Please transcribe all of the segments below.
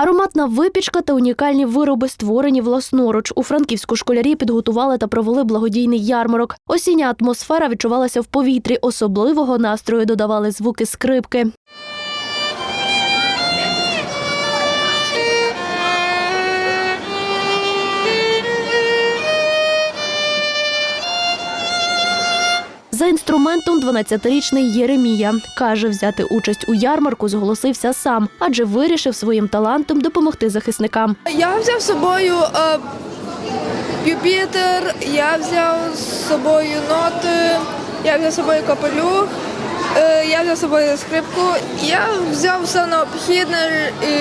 Ароматна випічка та унікальні вироби створені власноруч. У франківську школярі підготували та провели благодійний ярмарок. Осіння атмосфера відчувалася в повітрі. Особливого настрою додавали звуки скрипки. За інструментом 12-річний Єремія каже, взяти участь у ярмарку зголосився сам, адже вирішив своїм талантом допомогти захисникам. Я взяв з собою е, пюпітер, я взяв з собою ноти, я взяв з собою капелюх, е, я взяв з собою скрипку. Я взяв все необхідне і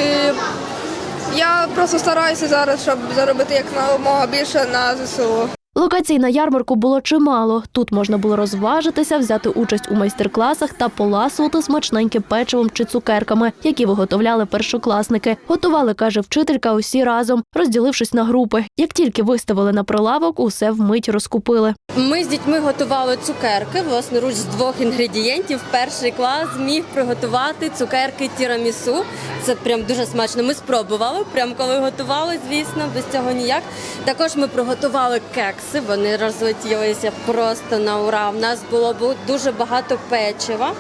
я просто стараюся зараз, щоб заробити якомога більше на ЗСУ. Локацій на ярмарку було чимало. Тут можна було розважитися, взяти участь у майстер-класах та поласувати смачненьким печивом чи цукерками, які виготовляли першокласники. Готували, каже вчителька, усі разом, розділившись на групи. Як тільки виставили на прилавок, усе вмить розкупили. Ми з дітьми готували цукерки власноруч з двох інгредієнтів. Перший клас зміг приготувати цукерки тірамісу. Це прям дуже смачно. Ми спробували, прям коли готували, звісно, без цього ніяк. Також ми приготували кекси. Вони розлетілися просто на ура. У нас було дуже багато печива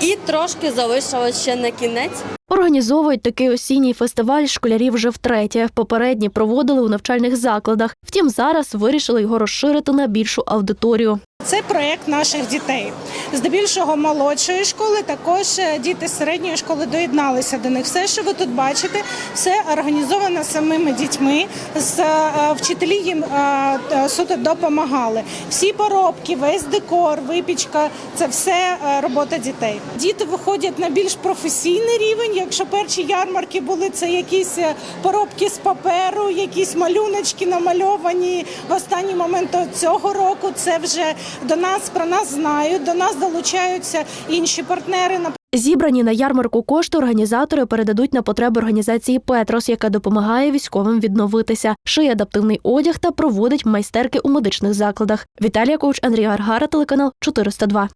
і трошки залишилось ще на кінець. Організовують такий осінній фестиваль школярі вже втретє. Попередні проводили у навчальних закладах. Втім, зараз вирішили його розширити на більшу аудиторію. Це проєкт наших дітей. Здебільшого молодшої школи, також е, діти середньої школи доєдналися до них. Все, що ви тут бачите, все організовано самими дітьми. З е, вчителі їм е, суто допомагали. Всі поробки, весь декор, випічка це все робота дітей. Діти виходять на більш професійний рівень. Якщо перші ярмарки були це якісь поробки з паперу, якісь малюночки намальовані в останній момент цього року. Це вже до нас про нас знають, до нас долучаються інші партнери. Зібрані на ярмарку кошти організатори передадуть на потреби організації Петрос, яка допомагає військовим відновитися, шиє адаптивний одяг та проводить майстерки у медичних закладах. Віталія Коуч, Андрій Гаргара, телеканал 402.